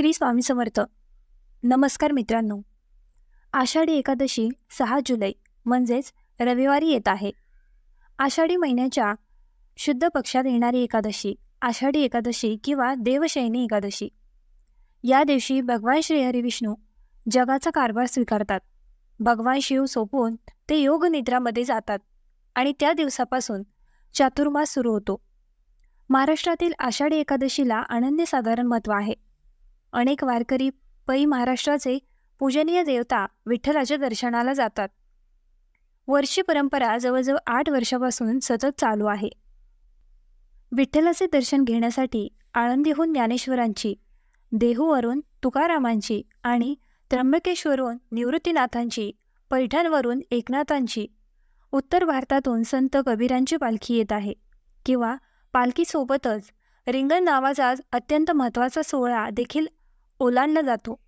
श्री स्वामी समर्थ. नमस्कार मित्रांनो. आषाढी एकादशी सहा जुलै म्हणजेच रविवारी येत आहे. आषाढी महिन्याच्या शुद्ध पक्षात येणारी एकादशी आषाढी एकादशी किंवा देवशयनी एकादशी. या दिवशी भगवान श्रीहरी विष्णू जगाचा कारभार स्वीकारतात. भगवान शिव सोपून ते योग निद्रामध्ये जातात आणि त्या दिवसापासून चातुर्मास सुरू होतो. महाराष्ट्रातील आषाढी एकादशीला अनन्यसाधारण महत्त्व आहे. अनेक वारकरी पै महाराष्ट्राचे पूजनीय देवता विठ्ठलाच्या दर्शनाला जातात. वर्षी परंपरा जवळजवळ आठ वर्षापासून सतत चालू आहे. विठ्ठलाचे दर्शन घेण्यासाठी आळंदीहून ज्ञानेश्वरांची देहूवरून तुकारामांची आणि त्र्यंबकेश्वरून निवृत्तीनाथांची पैठणवरून एकनाथांची उत्तर भारतातून संत कबीरांची पालखी येत आहे किंवा पालखीसोबतच रिंगण नावाचा अत्यंत महत्त्वाचा सोहळा देखील ओलांडला जातो.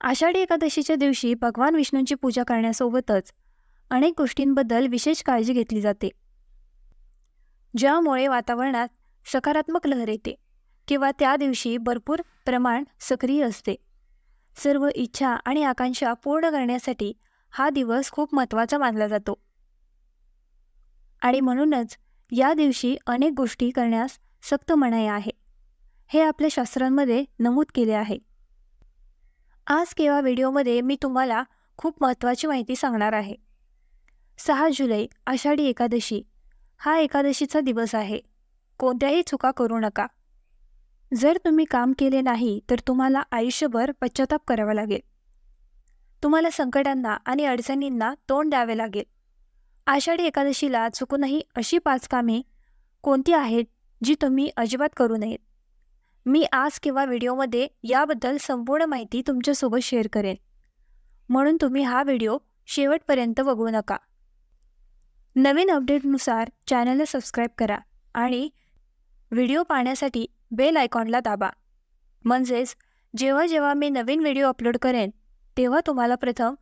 आषाढी एकादशीच्या दिवशी भगवान विष्णूंची पूजा करण्यासोबतच अनेक गोष्टींबद्दल विशेष काळजी घेतली जाते. ज्यामुळे वातावरणात सकारात्मक लहर येते किंवा त्या दिवशी भरपूर प्रमाण सक्रिय असते. सर्व इच्छा आणि आकांक्षा पूर्ण करण्यासाठी हा दिवस खूप महत्त्वाचा मानला जातो. आणि म्हणूनच या दिवशी अनेक गोष्टी करण्यास सक्त मनाई आहे. हे आपल्या शास्त्रांमध्ये नमूद केले आहे. आज केव्हा व्हिडिओमध्ये मी तुम्हाला खूप महत्त्वाची माहिती सांगणार आहे. सहा जुलै आषाढी एकादशी. हा एकादशीचा दिवस आहे. कोणत्याही चुका करू नका. जर तुम्ही काम केले नाही तर तुम्हाला आयुष्यभर पश्चाताप करावा लागेल. तुम्हाला संकटांना आणि अडचणींना तोंड द्यावे लागेल. आषाढी एकादशीला चुकूनही अशी पाच कामे कोणती आहेत जी तुम्ही अजिबात करू नयेत? मी आज किंवा व्हिडिओमध्ये याबद्दल संपूर्ण माहिती तुमच्यासोबत शेअर करेन. म्हणून तुम्ही हा व्हिडिओ शेवटपर्यंत बघू नका. नवीन अपडेटनुसार चॅनलला सबस्क्राईब करा आणि व्हिडिओ पाहण्यासाठी बेल आयकॉनला दाबा. म्हणजेच जेव्हा जेव्हा मी नवीन व्हिडिओ अपलोड करेन तेव्हा तुम्हाला प्रथम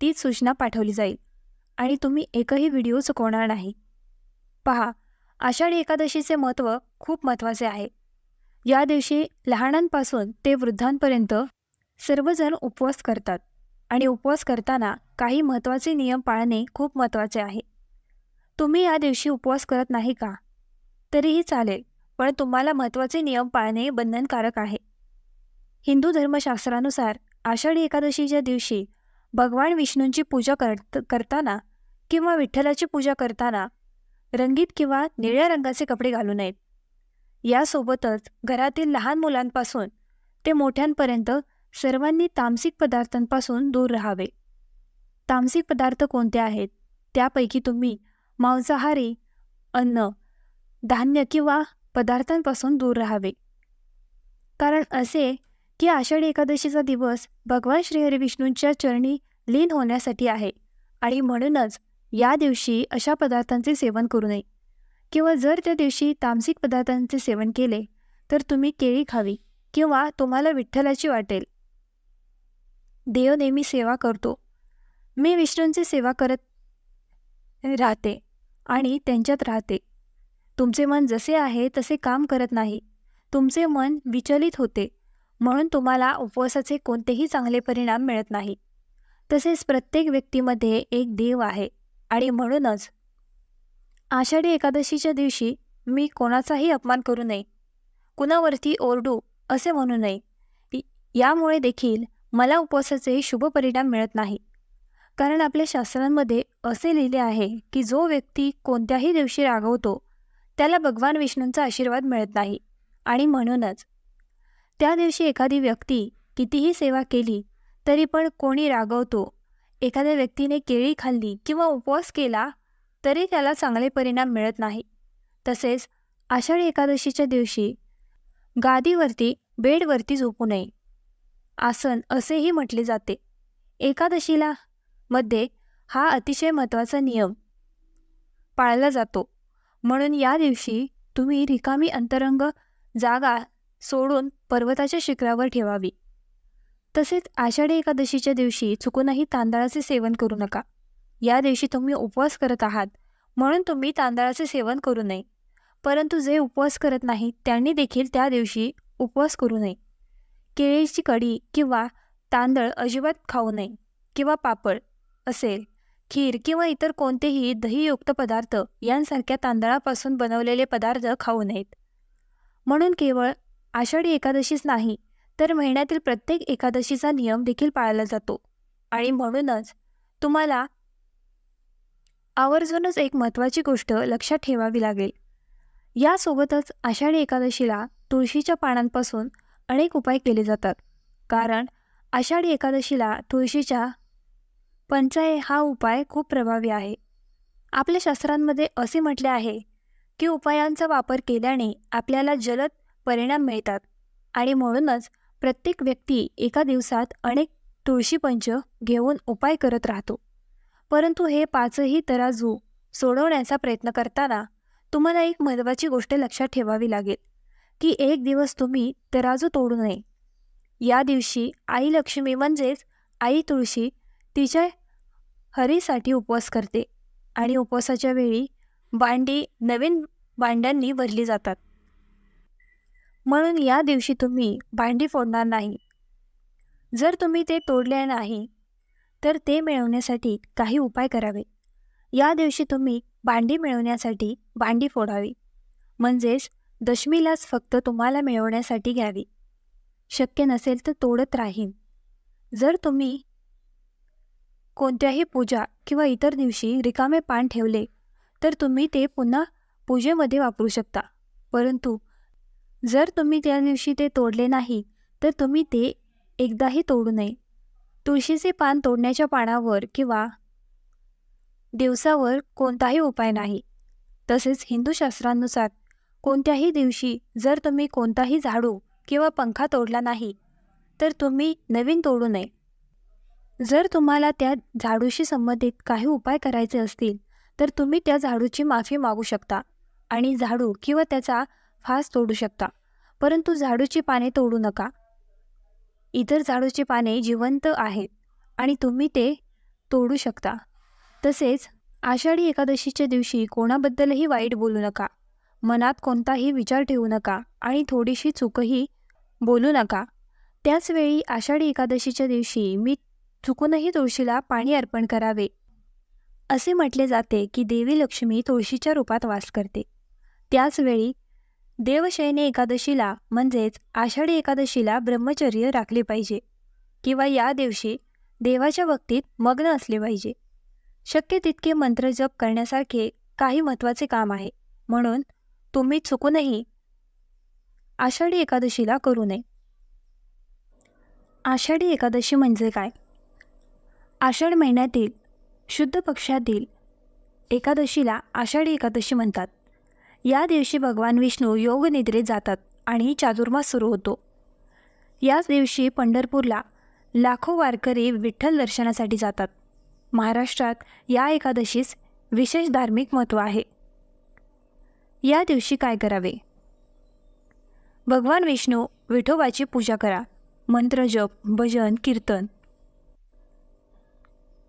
तीच सूचना पाठवली जाईल आणि तुम्ही एकही व्हिडिओ चुकवणार नाही. पहा आषाढी एकादशीचे महत्त्व खूप महत्त्वाचे आहे. या दिवशी लहानांपासून ते वृद्धांपर्यंत सर्वजण उपवास करतात. आणि उपवास करताना काही महत्त्वाचे नियम पाळणे खूप महत्त्वाचे आहे. तुम्ही या दिवशी उपवास करत नाही का? तरीही चालेल पण तुम्हाला महत्त्वाचे नियम पाळणे बंधनकारक आहे. हिंदू धर्मशास्त्रानुसार आषाढी एकादशीच्या दिवशी भगवान विष्णूंची पूजा करत करताना किंवा विठ्ठलाची पूजा करताना रंगीत किंवा निळ्या रंगाचे कपडे घालू नयेत. यासोबतच घरातील लहान मुलांपासून ते मोठ्यांपर्यंत सर्वांनी तामसिक पदार्थांपासून दूर राहावे. तामसिक पदार्थ कोणते आहेत? त्यापैकी तुम्ही मांसाहारी अन्न धान्य किंवा पदार्थांपासून दूर राहावे. कारण असे की आषाढी एकादशीचा दिवस भगवान श्रीहरी विष्णूंच्या चरणी लीन होण्यासाठी आहे आणि म्हणूनच या दिवशी अशा पदार्थांचे सेवन करू नये. किंवा जर त्या दिवशी तामसिक पदार्थांचे सेवन केले तर तुम्ही केळी खावी किंवा तुम्हाला विठ्ठलाची वाटेल. देव नेहमी सेवा करतो. मी विष्णूंची सेवा करत राहते आणि त्यांच्यात राहते. तुमचे मन जसे आहे तसे काम करत नाही. तुमचे मन विचलित होते म्हणून तुम्हाला उपवासाचे कोणतेही चांगले परिणाम मिळत नाही. तसेच प्रत्येक व्यक्तीमध्ये एक देव आहे आणि म्हणूनच आषाढी एकादशीच्या दिवशी मी कोणाचाही अपमान करू नये. कुणावरती ओरडू असे म्हणू नये. यामुळे देखील मला उपवासाचे शुभ परिणाम मिळत नाही. कारण आपल्या शास्त्रांमध्ये असे लिहिले आहे की जो व्यक्ती कोणत्याही दिवशी रागवतो त्याला भगवान विष्णूंचा आशीर्वाद मिळत नाही आणि म्हणूनच. त्या दिवशी एखादी व्यक्ती कितीही सेवा केली तरी पण कोणी रागवतो. एखाद्या व्यक्तीने केळी खाल्ली किंवा उपवास केला तरी त्याला चांगले परिणाम मिळत नाही. तसेच आषाढी एकादशीच्या दिवशी गादीवरती बेडवरती झोपू नये. आसन असेही म्हटले जाते. एकादशीला मध्ये हा अतिशय महत्त्वाचा नियम पाळला जातो. म्हणून या दिवशी तुम्ही रिकामी अंतरंग जागा सोडून पर्वताच्या शिखरावर ठेवावी. तसेच आषाढी एकादशीच्या दिवशी चुकूनही तांदळाचे सेवन करू नका. या दिवशी तुम्ही उपवास करत आहात. म्हणून तुम्ही तांदळाचे सेवन करू नये. परंतु जे उपवास करत नाहीत त्यांनी देखील त्या दिवशी उपवास करू नये. केळीची कढी किंवा तांदळ अजिबात खाऊ नये किंवा पापड असेल खीर किंवा इतर कोणतेही दहीयुक्त पदार्थ यांसारख्या तांदळापासून बनवलेले पदार्थ खाऊ नयेत. म्हणून केवळ आषाढी एकादशीच नाही तर महिन्यातील प्रत्येक एकादशीचा नियम देखील पाळला जातो. आणि म्हणूनच तुम्हाला आवर्जूनच एक महत्त्वाची गोष्ट लक्षात ठेवावी लागेल. यासोबतच आषाढी एकादशीला तुळशीच्या पानांपासून अनेक उपाय केले जातात. कारण आषाढी एकादशीला तुळशीच्या पंचाये हा उपाय खूप प्रभावी आहे. आपल्या शास्त्रांमध्ये असे म्हटले आहे की उपायांचा वापर केल्याने आपल्याला जलद परिणाम मिळतात आणि म्हणूनच प्रत्येक व्यक्ती एका दिवसात अनेक तुळशीपंच घेऊन उपाय करत राहतो. परंतु हे पाचही तराजू सोडवण्याचा प्रयत्न करताना तुम्हाला एक महत्त्वाची गोष्ट लक्षात ठेवावी लागेल की एक दिवस तुम्ही तराजू तोडू नये. या दिवशी आई लक्ष्मी म्हणजेच आई तुळशी तिच्या हरीसाठी उपवास करते आणि उपवासाच्या वेळी भांडी नवीन भांड्यांनी भरली जातात. म्हणून या दिवशी तुम्ही भांडी फोडणार नाही. जर तुम्ही ते तोडले नाही तर ते मिळवण्यासाठी काही उपाय करावे. या दिवशी तुम्ही भांडी मिळवण्यासाठी भांडी फोडावी. म्हणजेच दशमीलाच फक्त तुम्हाला मिळवण्यासाठी घ्यावी. शक्य नसेल तर तोडत राहीन. जर तुम्ही कोणत्याही पूजा किंवा इतर दिवशी रिकामे पान ठेवले तर तुम्ही ते पुन्हा पूजेमध्ये वापरू शकता. परंतु जर तुम्ही त्या दिवशी ते तोडले नाही तर तुम्ही ते एकदाही तोडू नये. तुळशीचे पान तोडण्याच्या पानावर किंवा दिवसावर कोणताही उपाय नाही. तसेच हिंदू शास्त्रांनुसार कोणत्याही दिवशी जर तुम्ही कोणताही झाडू किंवा पंखा तोडला नाही तर तुम्ही नवीन तोडू नये. जर तुम्हाला त्या झाडूशी संबंधित काही उपाय करायचे असतील तर तुम्ही त्या झाडूची माफी मागू शकता आणि झाडू किंवा त्याचा फास तोडू शकता. परंतु झाडूची पाने तोडू नका. इतर झाडूची पाने जिवंत आहेत आणि तुम्ही ते तोडू शकता. तसेच आषाढी एकादशीच्या दिवशी कोणाबद्दलही वाईट बोलू नका. मनात कोणताही विचार ठेवू नका आणि थोडीशी चूकही बोलू नका. त्याचवेळी आषाढी एकादशीच्या दिवशी मी चुकूनही तुळशीला पाणी अर्पण करावे. असे म्हटले जाते की देवी लक्ष्मी तुळशीच्या रूपात वास करते. त्याचवेळी देवशयनी एकादशीला म्हणजेच आषाढी एकादशीला ब्रह्मचर्य राखले पाहिजे. किंवा या दिवशी देवाच्या भक्तीत मग्न असले पाहिजे. शक्य तितके मंत्र जप करण्यासारखे काही महत्त्वाचे काम आहे. म्हणून तुम्ही चुकूनही आषाढी एकादशीला करू नये. आषाढी एकादशी म्हणजे काय? आषाढ महिन्यातील शुद्ध पक्षातील एकादशीला आषाढी एकादशी म्हणतात. या दिवशी भगवान विष्णू योगनिद्रेत जातात आणि चातुर्मास सुरू होतो. याच दिवशी पंढरपूरला लाखो वारकरी विठ्ठल दर्शनासाठी जातात. महाराष्ट्रात या एकादशीस विशेष धार्मिक महत्त्व आहे. या दिवशी काय करावे? भगवान विष्णू विठोबाची पूजा करा. मंत्र जप भजन कीर्तन.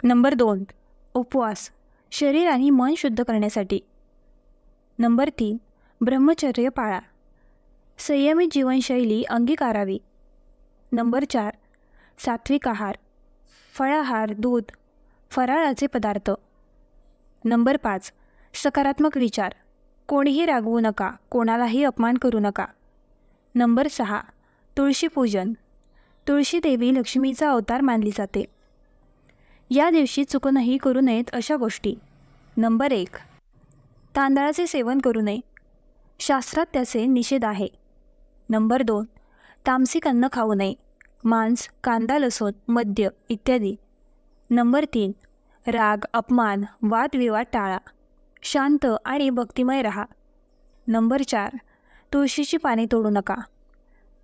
नंबर दोन उपवास. शरीर आणि मन शुद्ध करण्यासाठी. नंबर तीन ब्रह्मचर्य पाळा. संयमित जीवनशैली अंगीकारावी. नंबर चार सात्विक आहार. फळाहार दूध फराळाचे पदार्थ. नंबर पाच सकारात्मक विचार. कोणीही रागवू नका कोणालाही अपमान करू नका. नंबर सहा तुळशी पूजन. तुळशी देवी लक्ष्मीचा अवतार मानली जाते. या दिवशी चुकूनही करू नयेत अशा गोष्टी. नंबर एक तांदळाचे सेवन करू नये. शास्त्रात त्याचे निषेध आहे. नंबर दोन. तामसिक अन्न खाऊ नये. मांस कांदा लसूण मद्य इत्यादी. नंबर तीन. राग अपमान वादविवाद टाळा. शांत आणि भक्तिमय रहा. नंबर चार. तुळशीची पाने तोडू नका.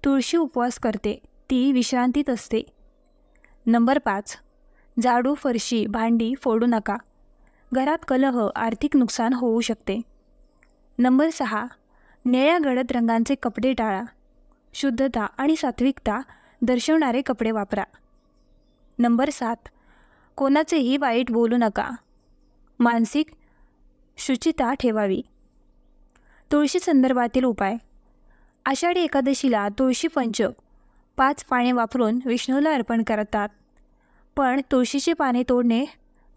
तुळशी उपवास करते ती विश्रांतीत असते. नंबर पाच. झाडू फरशी भांडी फोडू नका. घरात कलह आर्थिक नुकसान होऊ शकते. नंबर सहा निळ्या गडद रंगांचे कपडे टाळा. शुद्धता आणि सात्विकता दर्शवणारे कपडे वापरा. नंबर सात कोणाचेही वाईट बोलू नका. मानसिक शुचिता ठेवावी. तुळशी संदर्भातील उपाय. आषाढी एकादशीला तुळशी पंच पाच पाने वापरून विष्णूला अर्पण करतात. पण तुळशीची पाने तोडणे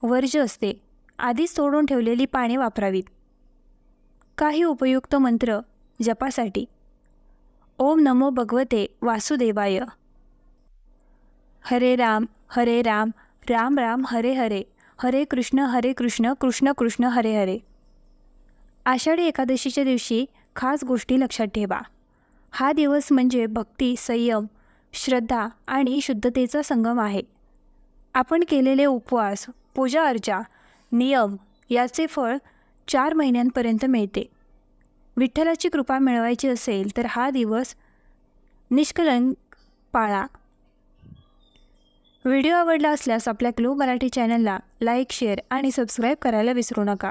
वर्ज्य असते. आधीच तोडून ठेवलेली पाने वापरावीत. काही उपयुक्त मंत्र जपासाठी. ओम नमो भगवते वासुदेवाय. हरे राम हरे राम राम राम हरे हरे हरे कृष्ण हरे कृष्ण कृष्ण कृष्ण हरे हरे. आषाढी एकादशीच्या दिवशी खास गोष्टी लक्षात ठेवा. हा दिवस म्हणजे भक्ती संयम श्रद्धा आणि शुद्धतेचा संगम आहे. आपण केलेले उपवास पूजा अर्चा नियम याचे फळ चार महिन्यांपर्यंत मिळते. विठ्ठलाची कृपा मिळवायची असेल तर हा दिवस निष्कलंक पाळा व्हिडिओ आवडला असल्यास आपल्या क्लू मराठी चॅनलला लाईक शेअर आणि सबस्क्राईब करायला विसरू नका.